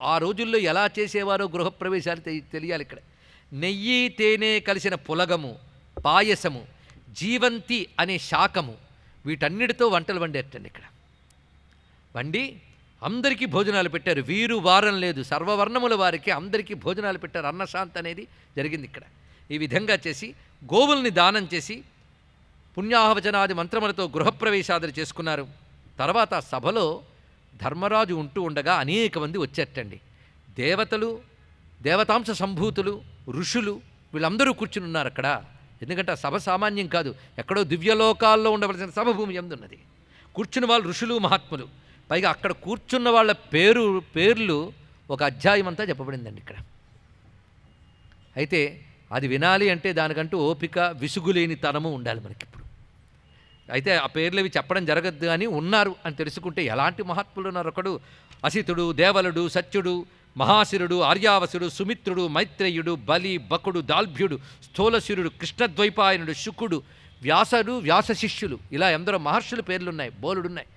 ఆ రోజుల్లో ఎలా చేసేవారో గృహప్రవేశాలు తెలియాలి ఇక్కడ. నెయ్యి తేనె కలిసిన పులగము పాయసము జీవంతి అనే శాకము వీటన్నిటితో వంటలు వండేటండి ఇక్కడ. వండి అందరికీ భోజనాలు పెట్టారు. వీరు వారం లేదు. సర్వవర్ణముల వారికి అందరికీ భోజనాలు పెట్టారు. అన్నశాంతి అనేది జరిగింది ఇక్కడ. ఈ విధంగా చేసి గోవుల్ని దానం చేసి పుణ్యాహవచనాది మంత్రములతో గృహప్రవేశాదులు చేసుకున్నారు. తర్వాత సభలో ధర్మరాజు ఉంటూ ఉండగా అనేక మంది వచ్చేటండి. దేవతలు దేవతాంశ సంభూతులు ఋషులు వీళ్ళందరూ కూర్చుని ఉన్నారు అక్కడ. ఎందుకంటే ఆ సభ సామాన్యం కాదు. ఎక్కడో దివ్యలోకాల్లో ఉండవలసిన సభ భూమి ఎందున్నది? కూర్చున్న వాళ్ళు ఋషులు మహాత్ములు. పైగా అక్కడ కూర్చున్న వాళ్ళ పేరు పేర్లు ఒక అధ్యాయం అంతా చెప్పబడిందండి ఇక్కడ. అయితే అది వినాలి అంటే దానికంటూ ఓపిక విసుగులేని తనము ఉండాలి మనకి అయితే ఆ పేర్లు ఇవి చెప్పడం జరగద్దు అని ఉన్నారు అని తెలుసుకుంటే ఎలాంటి మహాత్ములు ఉన్నారు ఒకడు? అసితుడు దేవలుడు సత్యుడు మహాశిరుడు ఆర్యావసుడు సుమిత్రుడు మైత్రేయుడు బలి బకుడు దాల్భ్యుడు స్థూలశిరుడు కృష్ణద్వైపాయనుడు శుకుడు వ్యాసడు వ్యాస శిష్యులు. ఇలా ఎందరో మహర్షుల పేర్లున్నాయి బోలుడున్నాయి.